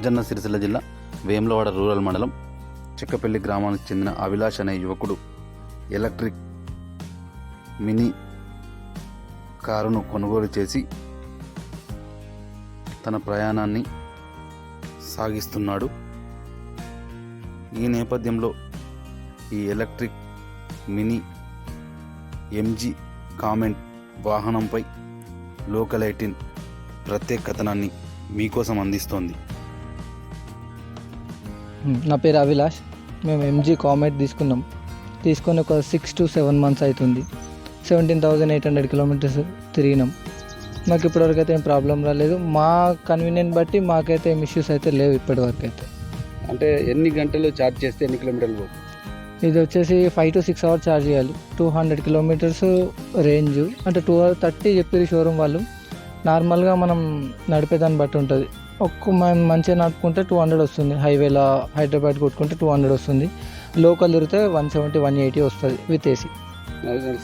రాజన్న సిరిసిల్ల జిల్లా వేములవాడ రూరల్ మండలం చిక్కపల్లి గ్రామానికి చెందిన అభిలాష్ అనే యువకుడు ఎలక్ట్రిక్ మినీ కారును కొనుగోలు చేసి తన ప్రయాణాన్ని సాగిస్తున్నాడు. ఈ నేపథ్యంలో ఈ ఎలక్ట్రిక్ మినీ ఎంజీ కామెంట్ వాహనంపై లోకల్ ఎయిటీన్ ప్రత్యేక కథనాన్ని మీకోసం అందిస్తోంది. నా పేరు అభిలాష్. మేము ఎంజీ కామెట్ తీసుకున్నాం. తీసుకొని ఒక సిక్స్ టు సెవెన్ మంత్స్ అవుతుంది. Seventeen thousand eight hundred kilometres తిరిగినాం. మాకు ఇప్పటివరకు అయితే ఏం ప్రాబ్లం రాలేదు. మా కన్వీనియంట్ బట్టి మాకైతే ఏం ఇష్యూస్ అయితే లేవు ఇప్పటివరకు అయితే అంటే ఎన్ని గంటలు ఛార్జ్ చేస్తే ఎన్ని కిలోమీటర్లు ఇది వచ్చేసి five to six hours charge చేయాలి. టూ హండ్రెడ్ కిలోమీటర్స్ రేంజ్ అంటే టూ అవర్ థర్టీ చెప్పారు షోరూమ్ వాళ్ళు. నార్మల్గా మనం నడిపేదాన్ని బట్టి ఉంటుంది. ఒక్క మంచిగా నడుపుకుంటే టూ హండ్రెడ్ వస్తుంది. హైవేలో హైదరాబాద్ కొట్టుకుంటే టూ హండ్రెడ్ వస్తుంది. లోకల్ తిరిగితే వన్ సెవెంటీ వన్ ఎయిటీ వస్తుంది విత్ ఏసీ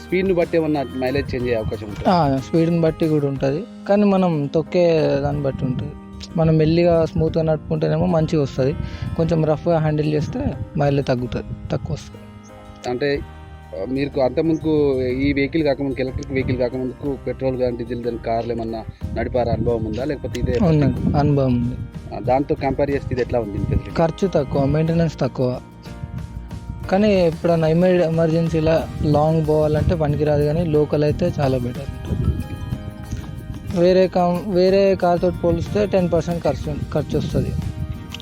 స్పీడ్ని బట్టి ఏమన్నా మైలేజ్ చేంజ్ అయ్యే అవకాశం ఉంటుంది? స్పీడ్ని బట్టి కూడా ఉంటుంది. కానీ మనం తొక్కే దాన్ని బట్టి ఉంటుంది. మనం మెల్లిగా స్మూత్గా నడుపుకుంటేనేమో మంచిగా వస్తుంది. కొంచెం రఫ్గా హ్యాండిల్ చేస్తే మైలేజ్ తగ్గుతుంది తక్కువ వస్తుంది. అంటే మీకు అంతకుముందుకు ఈ వెహికల్ కాకముందుకు ఎలక్ట్రిక్ వెహికల్ కాకముందుకు పెట్రోల్ కానీ డీజిల్ కానీ కార్లు ఏమన్నా నడిపారా? అనుభవం ఉందా? లేకపోతే ఇదే అనుభవం ఉంది. దాంతో కంపేర్ చేస్తే ఇది ఎట్లా ఉంది? ఖర్చు తక్కువ మెయింటెనెన్స్ తక్కువ. కానీ ఎప్పుడన్నా ఎమర్ ఎమర్జెన్సీలా లాంగ్ పోవాలంటే పనికిరాదు కానీ లోకల్ అయితే చాలా బెటర్ వేరే కా వేరే కార్తో పోలిస్తే టెన్ పర్సెంట్ ఖర్చు ఖర్చు వస్తుంది.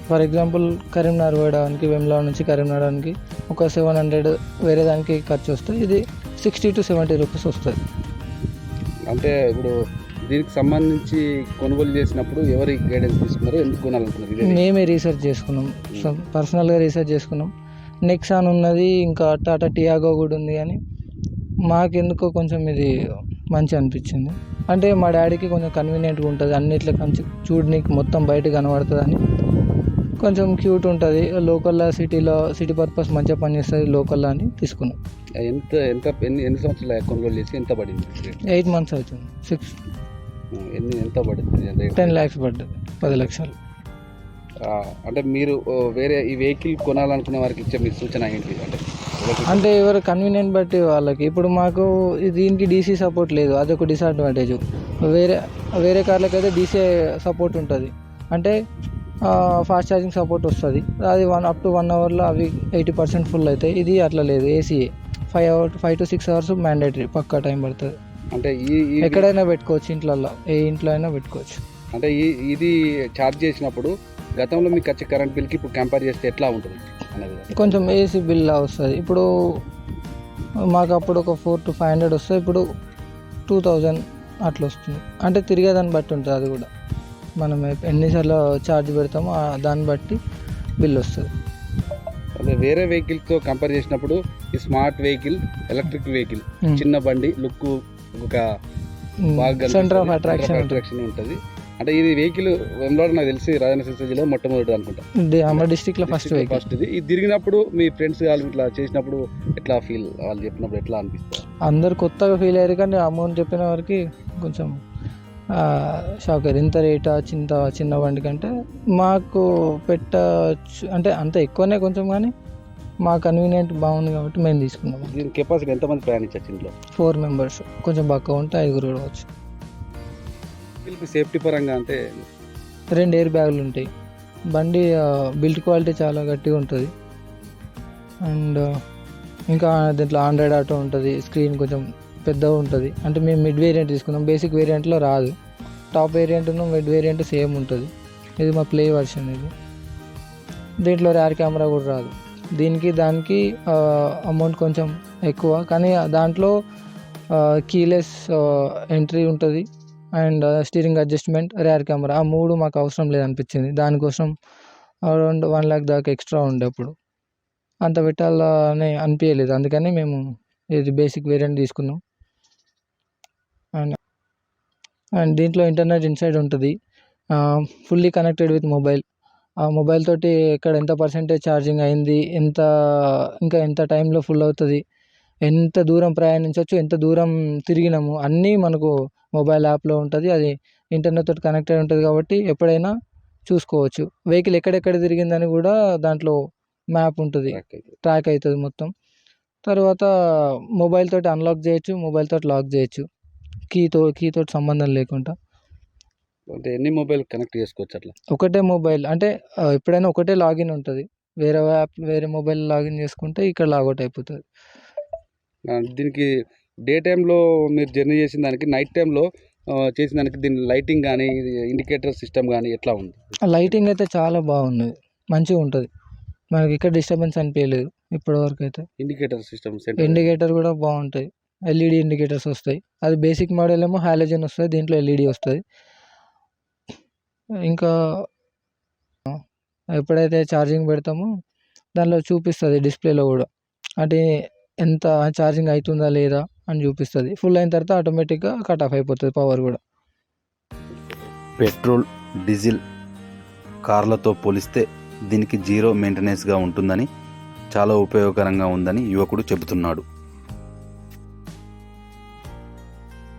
ఫర్ ఎగ్జాంపుల్ కరీంనగర్ పోయడానికి వెమ్లా నుంచి కరీంనగర్ పోవడానికి ఒక సెవెన్ హండ్రెడ్ వేరే దానికి ఖర్చు వస్తుంది ఇది సిక్స్టీ టు సెవెంటీ రూపీస్ వస్తుంది అంటే ఇప్పుడు దీనికి సంబంధించి కొనుగోలు చేసినప్పుడు ఎవరి గైడెన్స్ తీసుకున్నారు ఎందుకు కొనాలనుకున్నారు? మేమే రీసెర్చ్ చేసుకున్నాం. పర్సనల్గా రీసెర్చ్ చేసుకున్నాం. నెక్సాన్ ఉన్నది ఇంకా టాటా టియాగో కూడా ఉంది కానీ మాకెందుకో కొంచెం ఇది మంచి అనిపించింది. అంటే మా డాడీకి కొంచెం కన్వీనియంట్గా ఉంటుంది. అన్నిట్లో కొంచెం చూడడానికి మొత్తం బయట కనబడుతుంది అని కొంచెం క్యూట్ ఉంటుంది. లోకల్లో సిటీలో సిటీ పర్పస్ మంచిగా పనిచేస్తుంది లోకల్లో అని తీసుకున్నాం. ఎంత ఎంత ఎన్ని ఎన్ని సంవత్సరాలు కొనుగోలు చేసి ఎంత పడింది? ఎయిట్ మంత్స్ అవుతుంది. సిక్స్. ఎన్ని ఎంత పడింది? రేట్? టెన్ ల్యాక్స్ పడ్డది. పది లక్షలు. అంటే మీరు వేరే ఈ వెహికల్ కొనాలనుకునే వారికి ఇచ్చే మీ సూచన ఏంటి? అంటే అంటే ఎవరు కన్వీనియంట్ బట్టి వాళ్ళకి. ఇప్పుడు మాకు దీనికి డీసీ సపోర్ట్ లేదు. అదొక డిసడ్వాంటేజ్ వేరే వేరే కార్లకు అయితే డీసీ సపోర్ట్ ఉంటుంది. అంటే ఫాస్ట్ ఛార్జింగ్ సపోర్ట్ వస్తుంది. అది వన్ అప్ టు వన్ అవర్లో అవి ఎయిటీ పర్సెంట్ ఫుల్ అవుతాయి ఇది అట్లా లేదు ACA five hour five to six hours mandatory Pakka time పడుతుంది. అంటే ఈ ఎక్కడైనా పెట్టుకోవచ్చు ఇంట్లో ఏ ఇంట్లో అయినా పెట్టుకోవచ్చు. అంటే ఈ ఇది ఛార్జ్ చేసినప్పుడు గతంలో మీకు వచ్చే కరెంట్ బిల్కి ఇప్పుడు కంపేర్ చేస్తే ఎట్లా ఉంటుంది? అనేది కొంచెం ఏసీ బిల్ వస్తుంది. ఇప్పుడు మాకు అప్పుడు ఒక ఫోర్ టు ఫైవ్ హండ్రెడ్ వస్తుంది ఇప్పుడు టూ థౌజండ్ అట్లా వస్తుంది. అంటే తిరిగేదాన్ని బట్టి ఉంటుంది అది కూడా. మనం ఎన్నిసార్లు ఛార్జ్ పెడతామో దాన్ని బట్టి బిల్ వస్తుంది. అదే వేరే వెహికల్తో కంపేర్ చేసినప్పుడు ఈ స్మార్ట్ వెహికల్ ఎలక్ట్రిక్ వెహికల్. చిన్న బండి లుక్ ఒక బాగా సెంటర్ ఆఫ్ అట్రాక్షన్ అట్రాక్షన్ ఉంటుంది. అంటే ఇది వెహికల్ వెంబడి నాకు తెలిసి రాజన్న సిరిసిల్ల జిల్లా మొట్టమొదటి అనుకుంటా డి- మన డిస్టిక్లో ఫస్ట్ వెహికల్ ఫస్ట్ ఇది. ఇది తిరిగినప్పుడు మీ ఫ్రెండ్స్ వాళ్ళు ఇట్లా చేసినప్పుడు ఎట్లా ఫీల్ వాళ్ళు చెప్పినప్పుడు ఎట్లా అనిపిస్తుంది? అందరు కొత్తగా ఫీల్ అయ్యారు కానీ అమౌంట్ చెప్పిన వరకు కొంచెం షాక్ అయ్యారు ఇంత రేటా చిన్న చిన్న బండి కంటే మాకు పెట్టచ్చు. అంటే అంత ఎక్కువనే కొంచెం కానీ మా కన్వీనియంట్ బాగుంది కాబట్టి మేము తీసుకున్నాం. దీని కెపాసిటీ ఎంతమంది ప్రయాణించచ్చు ఇంట్లో? ఫోర్ మెంబర్స్ కొంచెం బాగా ఉంటే ఐదుగురు కూడా వచ్చు. వీళ్ళకి సేఫ్టీ పరంగా అంటే రెండు ఎయిర్ బ్యాగులు ఉంటాయి. బండి బిల్డ్ క్వాలిటీ చాలా గట్టిగా ఉంటుంది. అండ్ ఇంకా దీంట్లో ఆండ్రాయిడ్ ఆటో ఉంటుంది. స్క్రీన్ కొంచెం పెద్దగా ఉంటుంది. అంటే మేము మిడ్ వేరియంట్ తీసుకున్నాం. బేసిక్ వేరియంట్లో రాదు. టాప్ వేరియంట్ను మిడ్ వేరియంట్ సేమ్ ఉంటుంది. ఇది మా ప్లే వర్షన్ ఇది. దీంట్లో ర్యార్ కెమెరా కూడా రాదు. దీనికి దానికి అమౌంట్ కొంచెం ఎక్కువ. కానీ దాంట్లో కీలెస్ ఎంట్రీ ఉంటుంది. And steering adjustment rear camera ఆ మూడు మాకు అవసరం లేదనిపించింది. దానికోసం అరౌండ్ వన్ ల్యాక్ దాకా ఎక్స్ట్రా ఉండే అప్పుడు. అంత పెట్టాలని అనిపించలేదు అందుకని మేము ఇది బేసిక్ వేరియంట్ తీసుకున్నాం. అండ్ అండ్ దీంట్లో ఇంటర్నెట్ ఇన్సైడ్ ఉంటుంది. ఫుల్లీ కనెక్టెడ్ విత్ మొబైల్ ఆ మొబైల్ తోటి ఎక్కడ ఎంత పర్సెంటేజ్ ఛార్జింగ్ అయింది ఎంత ఇంకా ఎంత టైంలో ఫుల్ అవుతుంది ఎంత దూరం ప్రయాణించవచ్చు ఎంత దూరం తిరిగినాము అన్నీ మనకు మొబైల్ యాప్లో ఉంటుంది. అది ఇంటర్నెట్ తోటి కనెక్టెడ్ ఉంటుంది కాబట్టి ఎప్పుడైనా చూసుకోవచ్చు. వెహికల్ ఎక్కడెక్కడ తిరిగిందని కూడా దాంట్లో మ్యాప్ ఉంటుంది. ట్రాక్ అవుతుంది మొత్తం. తర్వాత మొబైల్ తోటి అన్లాక్ చేయొచ్చు మొబైల్ తోటి లాక్ చేయొచ్చు. కీతో కీతో సంబంధం లేకుండా. అంటే ఎన్ని మొబైల్ కనెక్ట్ చేసుకోవచ్చు అట్లా? ఒకటే మొబైల్. అంటే ఎప్పుడైనా ఒకటే లాగిన్ ఉంటుంది. వేరే యాప్ వేరే మొబైల్ లాగిన్ చేసుకుంటే ఇక్కడ లాగౌట్ అయిపోతుంది. దీనికి డే టైంలో మీరు జర్నీ చేసిన దానికి నైట్ టైంలో చేసిన దానికి దీని లైటింగ్ కానీ ఇండికేటర్ సిస్టమ్ కానీ ఎట్లా ఉంది? లైటింగ్ అయితే చాలా బాగున్నది మంచిగా ఉంటుంది. మనకి ఇక్కడ డిస్టర్బెన్స్ అనిపించలేదు ఇప్పటివరకు అయితే. ఇండికేటర్ సిస్టమ్ ఇండికేటర్ కూడా బాగుంటాయి. ఎల్ఈడి ఇండికేటర్స్ వస్తాయి. అది బేసిక్ మోడల్ ఏమో హాలోజన్ వస్తుంది దీంట్లో ఎల్ఈడి వస్తుంది. ఇంకా ఎప్పుడైతే ఛార్జింగ్ పెడతామో దానిలో చూపిస్తుంది డిస్ప్లేలో కూడా. అంటే ఎంత ఛార్జింగ్ అవుతుందా లేదా అని చూపిస్తుంది. ఫుల్ అయిన తర్వాత ఆటోమేటిక్గా కట్ ఆఫ్ అయిపోతుంది పవర్ కూడా. పెట్రోల్ డీజిల్ కార్లతో పోలిస్తే దీనికి జీరో మెయింటెనెన్స్గా ఉంటుందని చాలా ఉపయోగకరంగా ఉందని యువకుడు చెబుతున్నాడు.